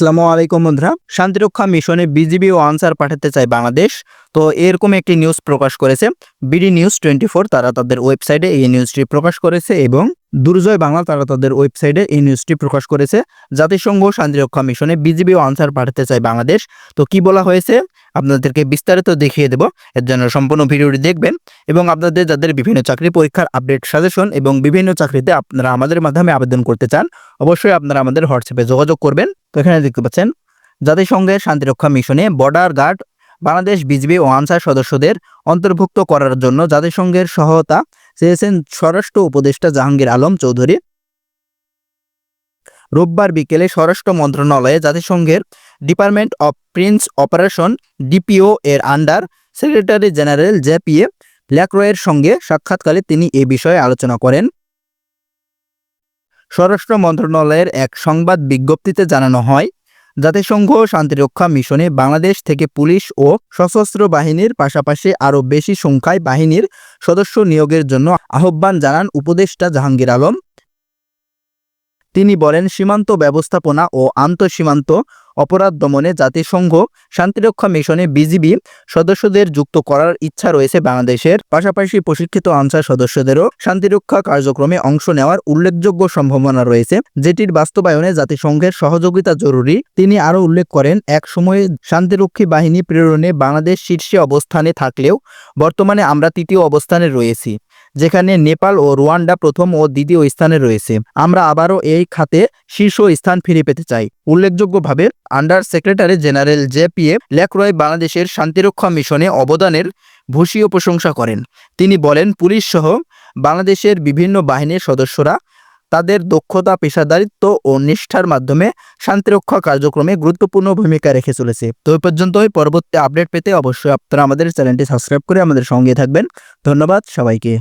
আসসালামু আলাইকুম বন্ধুরা। শান্তিরক্ষা মিশনে বিজিবি ও আনসার পাঠাতে চায় বাংলাদেশ। তো এরকম একটি নিউজ প্রকাশ করেছে। বিডি নিউজ টোয়েন্টি তারা তাদের ওয়েবসাইটে এই নিউজটি প্রকাশ করেছে এবং দুর্জয় বাংলা, তারা তাদের ওয়েবসাইটে এই নিউজটি প্রকাশ করেছে। জাতিসংঘ শান্তিরক্ষা মিশনে বিজিবি ও আনসার পাঠাতে চায় বাংলাদেশ। তো কি বলা হয়েছে? আপনাদেরকে বিস্তারিত দেখিয়ে দেব। এর জন্য সম্পূর্ণ ভিডিওটি দেখবেন এবং আপনাদের যাদের বিভিন্ন চাকরি পরীক্ষার আপডেট সাজেশন এবং বিভিন্ন চাকরিতে আপনারা আমাদের মাধ্যমে আবেদন করতে চান, অবশ্যই আপনারা আমাদের হোয়াটসঅ্যাপে যোগাযোগ করবেন। তো এখানে দেখতে পাচ্ছেন, জাতিসংঘের শান্তিরক্ষা মিশনে বর্ডার গার্ড বাংলাদেশ বিজিবি ও আনসার সদস্যদের অন্তর্ভুক্ত করার জন্য জাতিসংঘের সহায়তা চেয়েছেন স্বরাষ্ট্র উপদেষ্টা জাহাঙ্গীর আলম চৌধুরী। রোববার বিকেলে স্বরাষ্ট্র মন্ত্রণালয়ে জাতিসংঘের department of peace operation, DPO এর আন্ডার সেক্রেটারি জেনারেল জেপিএ ল্যাক্রয়ের সঙ্গে সাক্ষাৎকালে তিনি এ বিষয়ে আলোচনা করেন। স্বরাষ্ট্র মন্ত্রণালয়ের এক সংবাদ বিজ্ঞপ্তিতে জানানো হয়, জাতিসংঘ শান্তিরক্ষা মিশনে বাংলাদেশ থেকে পুলিশ ও সশস্ত্র বাহিনীর পাশাপাশি আরও বেশি সংখ্যায় বাহিনীর সদস্য নিয়োগের জন্য আহ্বান জানান উপদেষ্টা জাহাঙ্গীর আলম। তিনি বলেন, সীমান্ত ব্যবস্থাপনা ও আন্তঃসীমান্ত অপরাধ দমনে জাতিসংঘ শান্তিরক্ষা মিশনে বিজিবি সদস্যদের যুক্ত করার ইচ্ছা রয়েছে বাংলাদেশের। পাশাপাশি প্রশিক্ষিত আনসার সদস্যদেরও শান্তিরক্ষা কার্যক্রমে অংশ নেওয়ার উল্লেখযোগ্য সম্ভাবনা রয়েছে। যেটির বাস্তবায়নে জাতিসংঘের সহযোগিতা জরুরি। তিনি আরও উল্লেখ করেন, এক সময়ে শান্তিরক্ষী বাহিনী প্রেরণে বাংলাদেশ শীর্ষে অবস্থানে থাকলেও বর্তমানে আমরা তৃতীয় অবস্থানে রয়েছি। যেখানে নেপাল ও রুয়ান্ডা প্রথম ও দ্বিতীয় স্থানে রয়েছে। আমরা আবারও এই খাতে শীর্ষ স্থান ফিরে পেতে চাই। উল্লেখযোগ্যভাবে, under secretary general Jean-Pierre Lacroix বাংলাদেশের শান্তিরক্ষা মিশনে অবদানের ভূষীয় প্রশংসা করেন। তিনি বলেন, পুলিশ সহ বাংলাদেশের বিভিন্ন বাহিনীর সদস্যরা তাদের দক্ষতা, পেশাদারিত্ব ও নিষ্ঠার মাধ্যমে শান্তিরক্ষা কার্যক্রমে গুরুত্বপূর্ণ ভূমিকা রেখে চলেছে। তো এই পর্যন্তই। পরবর্তী আপডেট পেতে অবশ্যই আপনারা আমাদের চ্যানেলটি সাবস্ক্রাইব করে আমাদের সঙ্গে থাকবেন। ধন্যবাদ সবাইকে।